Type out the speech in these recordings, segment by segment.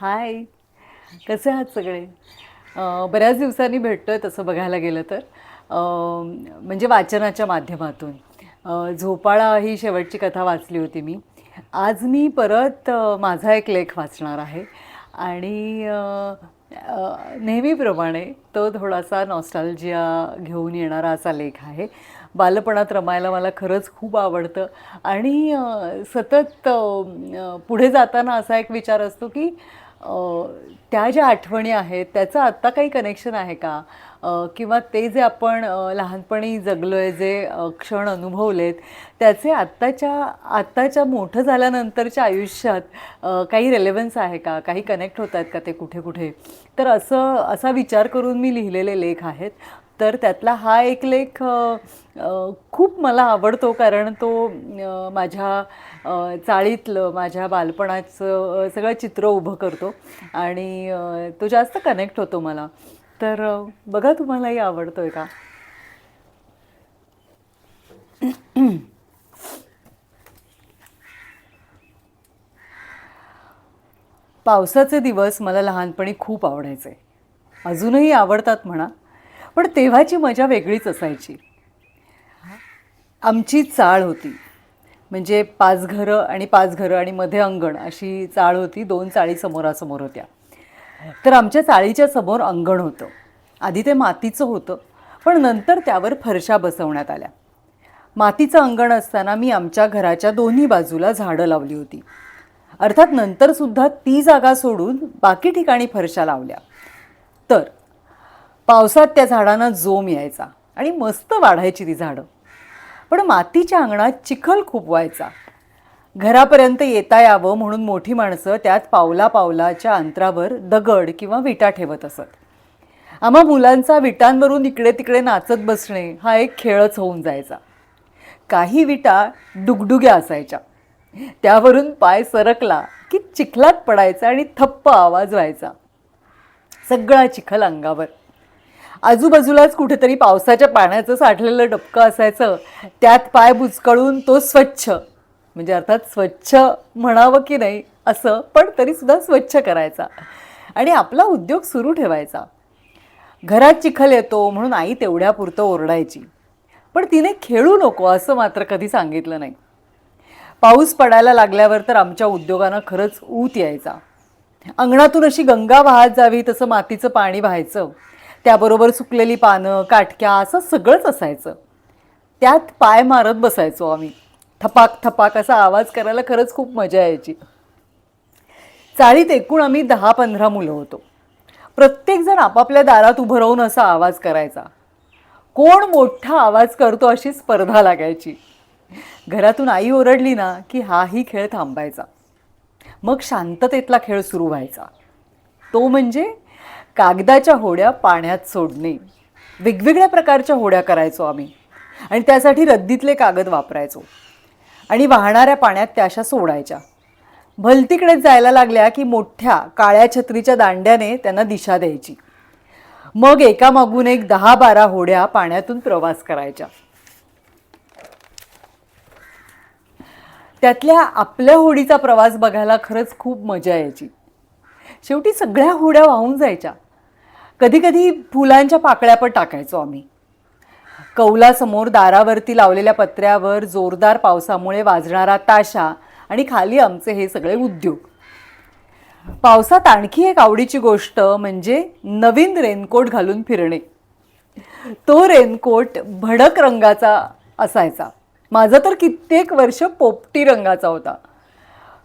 हाय कसे आहात सगळे? बऱ्याच दिवसांनी भेटतोय तसं बघायला गेलं तर. म्हणजे वाचनाच्या माध्यमातून. झोपाळा ही शेवटची कथा वाचली होती मी. आज मी परत माझा एक लेख वाचणार आहे. आणि नेहमीप्रमाणे तो थोडासा नॉस्टॅल्जिया घेऊन येणारा असा लेख आहे. बालपणात रमायला मला खरंच खूप आवडतं. आणि सतत पुढे जाताना असा एक विचार असतो की त्या ज्या आठवणी आहेत त्याचं आत्ता काही कनेक्शन आहे का? किंवा ते जे आपण लहानपणी जगलो आहे जे क्षण अनुभवलेत त्याचे आत्ताच्या आत्ताच्या मोठं झाल्यानंतरच्या आयुष्यात काही रेलेवन्स आहे का? काही कनेक्ट होत आहेत का ते कुठे कुठे तर असं असा विचार करून मी लिहिलेले लेख आहेत. तर त्यातला हा एक लेख खूप मला आवडतो कारण तो माझ्या चाळीतलं माझ्या बालपणाचं सगळं चित्र उभं करतो आणि तो जास्त कनेक्ट होतो मला. तर बघा तुम्हालाही आवडतो आहे का? पावसाचे दिवस मला लहानपणी खूप आवडायचे. अजूनही आवडतात म्हणा. पण तेव्हाची मजा वेगळीच असायची. आमची चाळ होती. म्हणजे पाच घरं आणि पाच घरं आणि मध्ये अंगण अशी चाळ होती. दोन चाळी समोरासमोर होत्या. तर आमच्या चाळीच्या समोर अंगण होतं. आधी ते मातीचं होतं. पण नंतर त्यावर फरशा बसवण्यात आल्या. मातीचं अंगण असताना मी आमच्या घराच्या दोन्ही बाजूला झाडं लावली होती. अर्थात नंतरसुद्धा ती जागा सोडून बाकी ठिकाणी फरशा लावल्या. तर पावसात त्या झाडांना जोम यायचा आणि मस्त वाढायची ती झाडं. पण मातीच्या अंगणात चिखल खूप व्हायचा. घरापर्यंत येता यावं म्हणून मोठी माणसं त्यात पावला पावलाच्या अंतरावर दगड किंवा विटा ठेवत असत. आम्हा मुलांचा विटांवरून इकडे तिकडे नाचत बसणे हा एक खेळच होऊन जायचा. काही विटा डुगडुग्या असायच्या. त्यावरून पाय सरकला की चिखलात पडायचा आणि थप्प आवाज व्हायचा. सगळा चिखल अंगावर. आजूबाजूलाच कुठेतरी पावसाच्या पाण्याचं साठलेलं डबकं असायचं त्यात पाय बुचकळून तो स्वच्छ म्हणजे अर्थात स्वच्छ म्हणावं की नाही असं पण तरीसुद्धा स्वच्छ करायचा. आणि आपला उद्योग सुरू ठेवायचा. घरात चिखल येतो म्हणून आई तेवढ्यापुरतं ओरडायची. पण तिने खेळू नको असं मात्र कधी सांगितलं नाही. पाऊस पडायला लागल्यावर तर आमच्या उद्योगानं खरंच ऊत यायचा. अंगणातून अशी गंगा वाहत जावी तसं मातीचं पाणी व्हायचं. त्याबरोबर सुकलेली पानं काटक्या असं सगळंच असायचं. त्यात पाय मारत बसायचो आम्ही. थपाक थपाक असा आवाज करायला खरंच खूप मजा यायची. चाळीत एकूण आम्ही दहा पंधरा मुलं होतो. प्रत्येकजण आपापल्या दारात उभं राहून असा आवाज करायचा. कोण मोठा आवाज करतो अशी स्पर्धा लागायची. घरातून आई ओरडली ना की हाही खेळ थांबायचा. मग शांततेतला खेळ सुरू व्हायचा. तो म्हणजे कागदाच्या होड्या पाण्यात सोडणे. वेगवेगळ्या प्रकारच्या होड्या करायचो आम्ही. आणि त्यासाठी रद्दीतले कागद वापरायचो. आणि वाहणाऱ्या पाण्यात त्या अशा सोडायच्या. भलतीकडेच जायला लागल्या की मोठ्या काळ्या छत्रीच्या दांड्याने त्यांना दिशा द्यायची. मग एकामागून एक दहा बारा होड्या पाण्यातून प्रवास करायच्या. त्यातल्या आपल्या होडीचा प्रवास बघायला खरंच खूप मजा यायची. शेवटी सगळ्या होड्या वाहून जायच्या. कधी कधी फुलांच्या पाकळ्या पण टाकायचो आम्ही. कौलासमोर दारावरती लावलेल्या पत्र्यावर जोरदार पावसामुळे वाजणारा ताशा आणि खाली आमचे हे सगळे उद्योग. पावसात आणखी एक आवडीची गोष्ट म्हणजे नवीन रेनकोट घालून फिरणे. तो रेनकोट भडक रंगाचा असायचा. माझा तर कित्येक वर्ष पोपटी रंगाचा होता.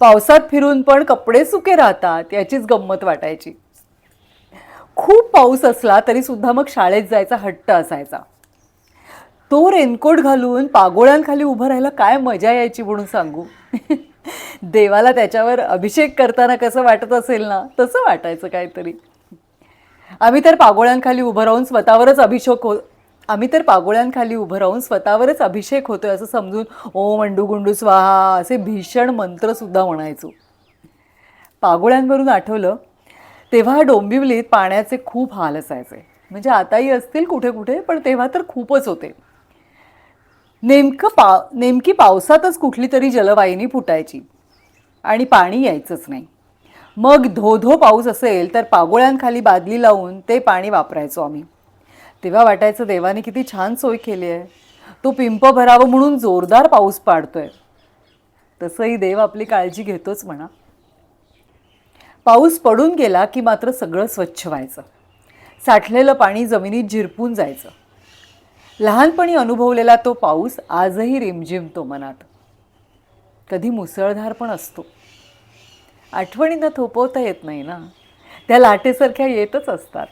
पावसात फिरून पण कपडे सुके राहतात याचीच गंमत वाटायची. खूप पाऊस असला तरी सुद्धा मग शाळेत जायचा हट्ट असायचा. तो रेनकोट घालून पागोळ्यांखाली उभं राहायला काय मजा यायची म्हणून सांगू? देवाला त्याच्यावर अभिषेक करताना कसं वाटत असेल ना तसं वाटायचं काहीतरी. आम्ही तर पागोळ्यांखाली उभं राहून स्वतःवरच अभिषेक हो आम्ही तर पागोळ्यांखाली उभं राहून स्वतःवरच अभिषेक होतोय असं समजून ओ मंडू गुंडू स्वाहा असे भीषण मंत्रसुद्धा म्हणायचो. पागोळ्यांवरून आठवलं तेव्हा डोंबिवलीत पाण्याचे खूप हाल असायचे. म्हणजे आताही असतील कुठे कुठे पण तेव्हा तर खूपच होते. नेमकं पा नेमकी पावसातच कुठली तरी जलवाहिनी फुटायची आणि पाणी यायचंच नाही. मग धो धो पाऊस असेल तर पागोळ्यांखाली बादली लावून ते पाणी वापरायचो आम्ही. तेव्हा वाटायचं देवाने किती छान सोय केली आहे. तो पिंप भरावं म्हणून जोरदार पाऊस पाडतोय. तसंही देव आपली काळजी घेतोच म्हणा. पाऊस पडून गेला की मात्र सगळं स्वच्छ व्हायचं. साठलेलं पाणी जमिनीत झिरपून जायचं. लहानपणी अनुभवलेला तो पाऊस आजही रिमझिमतो मनात. कधी मुसळधार पण असतो. आठवणींना थोपवता येत नाही ना? त्या लाटेसारख्या येतच असतात.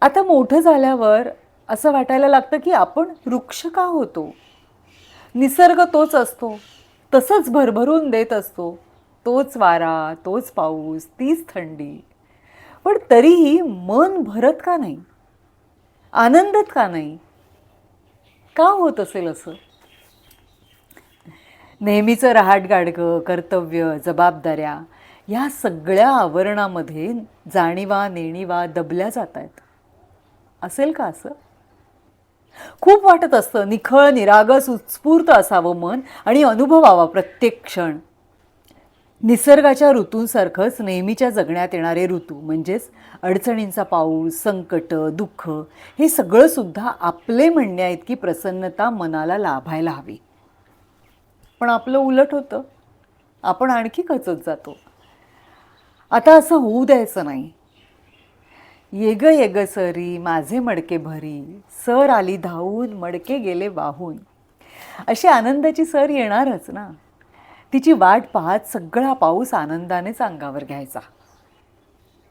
आता मोठं झाल्यावर असं वाटायला लागतं की आपण वृक्ष का होतो? निसर्ग तोच असतो. तसंच भरभरून देत असतो. तोच वारा तोच पाऊस तीच थंडी. पण तरीही मन भरत का नाही? आनंदत का नाही? का होत असेल असं? नेहमीचं रहाटगाडगं कर्तव्य जबाबदाऱ्या ह्या सगळ्या आवरणामध्ये जाणीवा नेणीवा दबल्या जात आहेत असेल का असं? खूप वाटत असतं निखळ निरागस उत्स्फूर्त असावं मन आणि अनुभवावा प्रत्येक क्षण. निसर्गाच्या ऋतूंसारखंच नेहमीच्या जगण्यात येणारे ऋतू म्हणजेच अडचणींचा पाऊस संकट दुःख हे सगळं सुद्धा आपले म्हणण्या इतकी प्रसन्नता मनाला लाभायला हवी. पण आपलं उलट होतं. आपण आणखी खचत जातो. आता असं होऊ द्यायचं नाही. येग येग सरी माझे मडके भरी सर आली धावून मडके गेले वाहून. अशी आनंदाची सर येणारच ना. तिची वाट पाहत सगळा पाऊस आनंदानेच अंगावर घ्यायचा.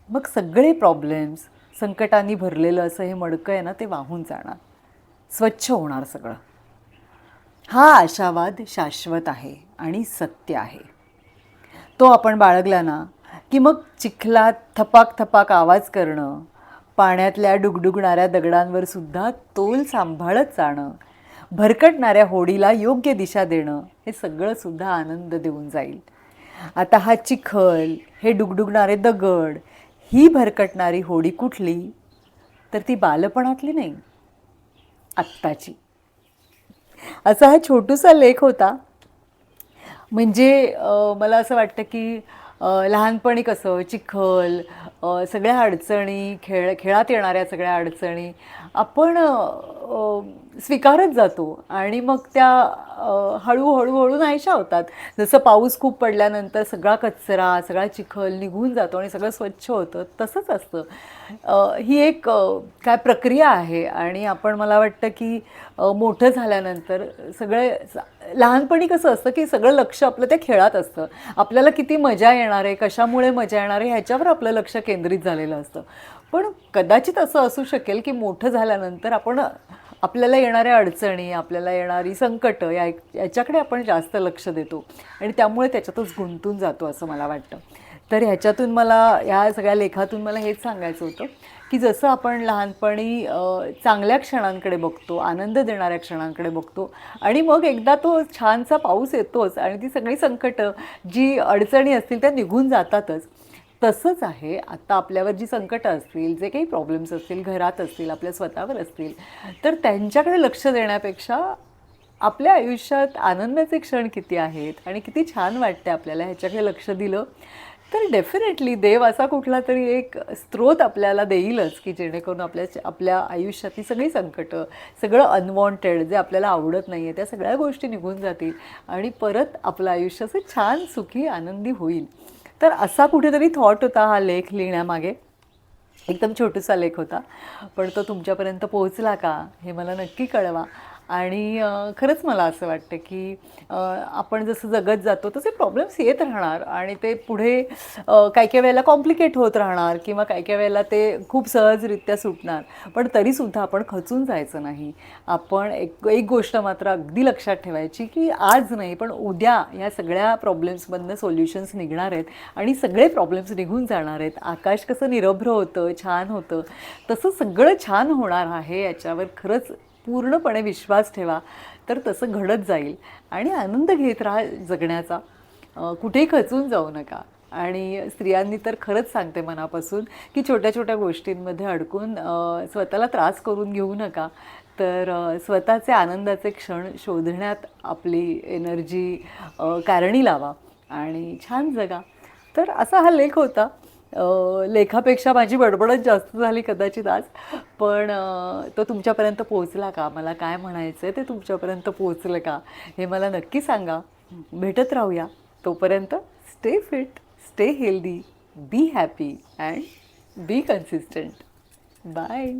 मग सगळे प्रॉब्लेम्स संकटांनी भरलेलं असं हे मडकं आहे ना ते वाहून जाणार. स्वच्छ होणार सगळं. हा आशावाद शाश्वत आहे आणि सत्य आहे. तो आपण बाळगला ना की मग चिखलात थपाक थपाक आवाज करणं पाण्यातल्या डुगडुगणाऱ्या दगडांवर सुद्धा तोल सांभाळत जाणं भरकटणाऱ्या होडीला योग्य दिशा देणं हे सगळं सुद्धा आनंद देऊन जाईल. आता हा चिखल हे डुगडुगणारे दगड ही भरकटणारी होडी कुठली? तर ती बालपणातली नाही आत्ताची. असा हा छोटूसा लेख होता. म्हणजे मला असं वाटतं की लहानपणी कसं चिखल सगळ्या अडचणी खेळ खेळात येणाऱ्या सगळ्या अडचणी आपण स्वीकारत जातो आणि मग त्या हळूहळू हळू नाहीशा होतात. जसं पाऊस खूप पडल्यानंतर सगळा कचरा सगळा चिखल निघून जातो आणि सगळं स्वच्छ होतं तसंच असतं. ही एक काय प्रक्रिया आहे आणि आपण मला वाटतं की मोठं झाल्यानंतर सगळे लहानपणी कसं असतं की सगळं लक्ष आपलं त्या खेळात असतं. आपल्याला किती मजा येणार आहे कशामुळे मजा येणार आहे ह्याच्यावर आपलं लक्ष केंद्रित झालेलं असतं. पण कदाचित असं असू शकेल की मोठं झाल्यानंतर आपण आपल्याला येणाऱ्या अडचणी आपल्याला येणारी संकटं या याच्याकडे आपण जास्त लक्ष देतो. आणि त्यामुळे त्याच्यातच गुंतून जातो असं मला वाटतं. तर ह्याच्यातून मला ह्या सगळ्या लेखातून मला हेच सांगायचं होतं की जसं आपण लहानपणी चांगल्या क्षणांकडे बघतो आनंद देणाऱ्या क्षणांकडे बघतो आणि मग एकदा तो छानसा पाऊस येतोच आणि ती सगळी संकटं जी अडचणी असतील त्या निघून जातातच. तसंच आहे. आता आपल्यावर जी संकटं असतील जे काही प्रॉब्लेम्स असतील घरात असतील आपल्या स्वतःवर असतील तर त्यांच्याकडे लक्ष देण्यापेक्षा आपल्या आयुष्यात आनंदाचे क्षण किती आहेत आणि किती छान वाटते आपल्याला ह्याच्याकडे लक्ष दिलं तर डेफिनेटली देव असा कुठला तरी एक स्रोत आपल्याला देईलच की जेणेकरून आपल्या आपल्या आयुष्यातली सगळी संकटं सगळं अनवॉन्टेड जे आपल्याला आवडत नाही आहे त्या सगळ्या गोष्टी निघून जातील आणि परत आपलं आयुष्य असं छान सुखी आनंदी होईल. तर असा कुठेतरी थॉट होता हा लेख लिहिण्यामागे. एकदम छोटूसा लेख होता. पण तो तुमच्यापर्यंत पोहोचला का हे मला नक्की कळवा. आणि खरंच मला असं वाटतं की आपण जसं जगत जातो तसे प्रॉब्लेम्स येत राहणार आणि ते पुढे काही काही वेळेला कॉम्प्लिकेट होत राहणार किंवा काही काही वेळेला ते खूप सहजरित्या सुटणार. पण तरीसुद्धा आपण खचून जायचं नाही. आपण एक एक गोष्ट मात्र अगदी लक्षात ठेवायची की आज नाही पण उद्या ह्या सगळ्या प्रॉब्लेम्समधनं सोल्युशन्स निघणार आहेत आणि सगळे प्रॉब्लेम्स निघून जाणार आहेत. आकाश कसं निरभ्र होतं छान होतं. तसं सगळं छान होणार आहे याच्यावर खरंच पूर्णपणे विश्वास ठेवा तर तसं घडत जाईल. आणि आनंद घेत राहा जगण्याचा. कुठेही खचून जाऊ नका. आणि स्त्रियांनी तर खरंच सांगते मनापासून की छोट्या छोट्या गोष्टींमध्ये अडकून स्वतःला त्रास करून घेऊ नका. तर स्वतःचे आनंदाचे क्षण शोधण्यात आपली एनर्जी कारणी लावा आणि छान जगा. तर असा हा लेख होता. लेखापेक्षा माझी बडबडच जास्त झाली कदाचित आज. पण तो तुमच्यापर्यंत पोहोचला का? मला काय म्हणायचं आहे ते तुमच्यापर्यंत पोहोचलं का? हे मला नक्की सांगा. भेटत राहूया. तोपर्यंत stay fit stay healthy be happy and be consistent bye